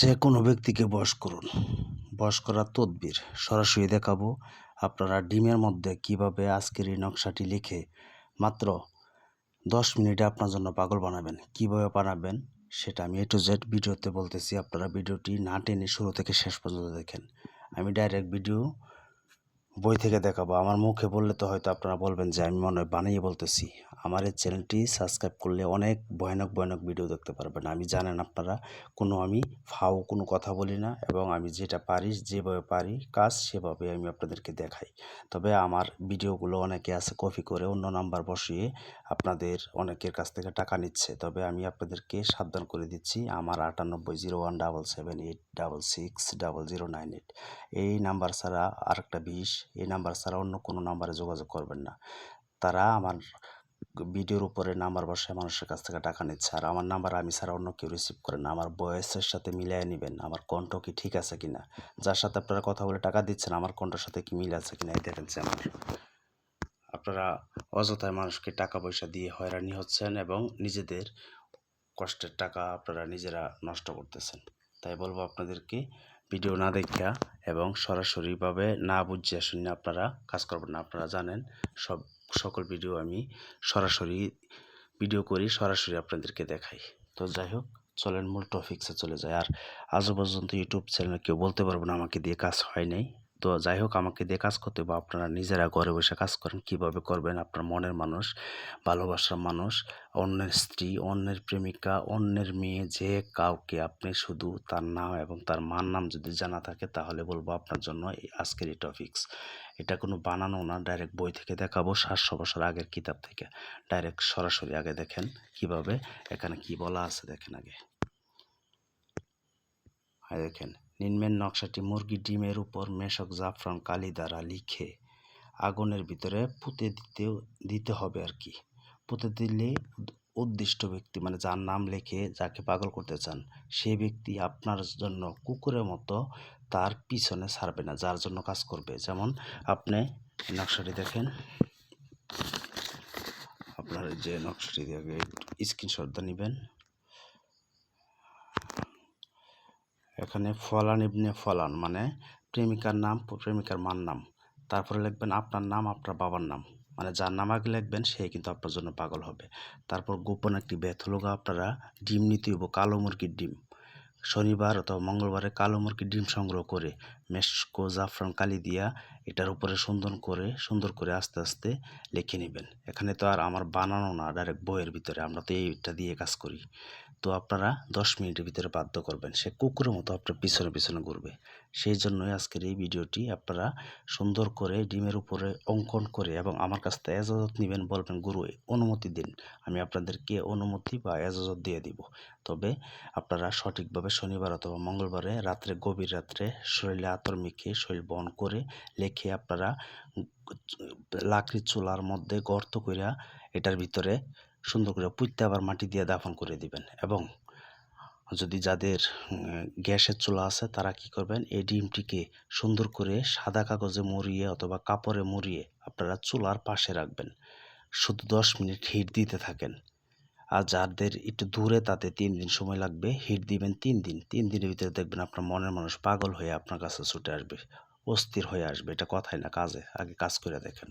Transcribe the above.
যে কোনো ব্যক্তিকে বয়স করুন। বয়স করার তদবির। সরাসরি দেখাবো আপনারা ডিমের মধ্যে কীভাবে আজকের এই নকশাটি লিখে মাত্র দশ মিনিটে আপনার জন্য পাগল বানাবেন, কীভাবে বানাবেন সেটা আমি এ টু জেড ভিডিওতে বলতেছি। আপনারা ভিডিওটি না টেনে শুরু থেকে শেষ পর্যন্ত দেখেন। আমি ডাইরেক্ট ভিডিও বই থেকে দেখাবো। আমার মুখে বললে তো হয়তো আপনারা বলবেন যে, আমি মনে হয় বানিয়ে বলতেছি। আমার এই চ্যানেলটি সাবস্ক্রাইব করলে অনেক ভয়ানক ভয়ানক ভিডিও দেখতে পারবেন। আমি জানেন আপনারা কোনো আমি ফাও কোনো কথা বলি না এবং আমি যেটা পারি, যেভাবে পারি কাজ সেভাবে আমি আপনাদেরকে দেখাই। তবে আমার ভিডিওগুলো অনেকে আছে কপি করে অন্য নাম্বার বসিয়ে আপনাদের অনেকের কাছ থেকে টাকা নিচ্ছে। তবে আমি আপনাদেরকে সাবধান করে দিচ্ছি, আমার আটানব্বই zero one double seven eight double six double zero nine eight. এই নাম্বার ছাড়া আরেকটা বিশ এই নাম্বার ছাড়া অন্য কোনো নাম্বারে যোগাযোগ করবেন না। তারা আমার ভিডিওর উপরে নাম্বার বসায় মানুষের কাছ থেকে টাকা নিচ্ছে। আর আমার নাম্বার আমি ছাড়া অন্য কেউ রিসিভ করে না। আমার বয়সের সাথে মিলিয়ে নেবেন আমার কণ্ঠ কি ঠিক আছে কিনা? যার সাথে আপনারা কথা বলে টাকা দিচ্ছেন, আমার কণ্ঠের সাথে কি মিল আছে কিনা এই দেখেন আমার আপনারা অযথায় মানুষকে টাকা পয়সা দিয়ে হয়রানি হচ্ছেন এবং নিজেদের কষ্টের টাকা আপনারা নিজেরা নষ্ট করতেছেন। তাই বলব আপনাদেরকে ভিডিও না দেখিয়া এবং সরাসরিভাবে না বুঝিয়ে শুনে আপনারা কাজ করবেন না। আপনারা জানেন, সব, সকল ভিডিও আমি সরাসরি, ভিডিও করি, সরাসরি আপনাদেরকে দেখাই। তো যাই হোক, চলেন মূল টপিক্সে চলে যায় আর আজও পর্যন্ত ইউটিউব চ্যানেল কেউ বলতে পারব না, আমাকে দিয়ে কাজ হয় নাই। তো যাই হোক, আমাকে দিয়ে কাজ করতে বা আপনারা নিজেরা ঘরে বসে কাজ করেন। কীভাবে করবেন? আপনার মনের মানুষ, ভালোবাসার মানুষ, অন্যের স্ত্রী, অন্যের প্রেমিকা, অন্যের মেয়ে, যে কাউকে আপনি শুধু তার নাম এবং তার মার নাম যদি জানা থাকে, তাহলে বলব আপনার জন্য আজকের এই টপিক্স। এটা কোনো বানানো না, ডাইরেক্ট বই থেকে দেখাবো, সাতশো বছর আগের কিতাব থেকে। ডাইরেক্ট সরাসরি আগে দেখেন কীভাবে, এখানে কি বলা আছে দেখেন আগে। আর দেখেন। নিম্নের নকশাটি মুরগি ডিমের উপর মেশক জাফরান কালি দ্বারা লিখে আগুনের ভিতরে পুঁতে দিতে দিতে হবে আর কি। পুঁতে দিলে উদ্দিষ্ট ব্যক্তি মানে যার নাম লেখে, যাকে পাগল করতে চান, সে ব্যক্তি আপনার জন্য কুকুরের মতো তার পিছনে ছাড়বে না, যার জন্য কাজ করবে। যেমন আপনি নকশাটি দেখেন। আপনার যে নকশাটি দেখে, স্ক্রিনশটটা নেবেন। এখানে ফলান ইবনে ফলান মানে প্রেমিকার নাম, প্রেমিকার মার নাম। তারপরে লিখবেন, আপনার নাম, আপনার বাবার নাম। মানে যার নাম আগে লিখবেন, সে কিন্তু আপনার জন্য পাগল হবে। তারপর গোপন একটি ব্যথ আপনারা ডিম নিতে হইব, কালো মুরগির ডিম। শনিবার অথবা মঙ্গলবারে কালো মুরগির ডিম সংগ্রহ করে মেসকো জাফরান কালি দিয়া এটার উপরে সুন্দর করে সুন্দর করে আস্তে আস্তে লিখে নেবেন। এখানে তো আর আমার বানানো না ডাইরেক্ট বইয়ের ভিতরে। আমরা তো এইটা দিয়ে কাজ করি। তো আপনারা দশ মিনিটের ভিতরে বাধ্য করবেন। সে কুকুরের মতো আপনার পিছনে পিছনে ঘুরবে। সেই জন্যই আজকের এই ভিডিওটি আপনারা সুন্দর করে ডিমের উপরে অঙ্কন করে এবং আমার কাছ থেকে এজাজত নেবেন বলবেন, গুরু অনুমতি দিন। আমি আপনাদেরকে অনুমতি বা এজাজত দিয়ে দিব। তবে আপনারা সঠিকভাবে শনিবার অথবা মঙ্গলবারে রাত্রে, গভীর রাত্রে শরীরে আতর মেখে শরীর বন করে লেখে আপনারা লাকড়ির চুলার মধ্যে গর্ত করিয়া এটার ভিতরে সুন্দর করে পুঁততে আবার মাটি দিয়ে দাফন করে দিবেন। এবং যদি যাদের গ্যাসের চুলা আছে তারা কি করবেন, এই ডিমটিকে সুন্দর করে সাদা কাগজে মুড়িয়ে অথবা কাপড়ে মুড়িয়ে আপনারা চুলার পাশে রাখবেন। শুধু দশ মিনিট হিট দিতে থাকেন। আর যাদের একটু দূরে তাতে তিন দিন সময় লাগবে, হিট দিবেন তিন দিন। তিন দিনের ভিতরে দেখবেন আপনার মনের মানুষ পাগল হয়ে আপনার কাছে ছুটে আসবে, অস্থির হয়ে আসবে। এটা কথাই না, কাজে, আগে কাজ করে দেখেন।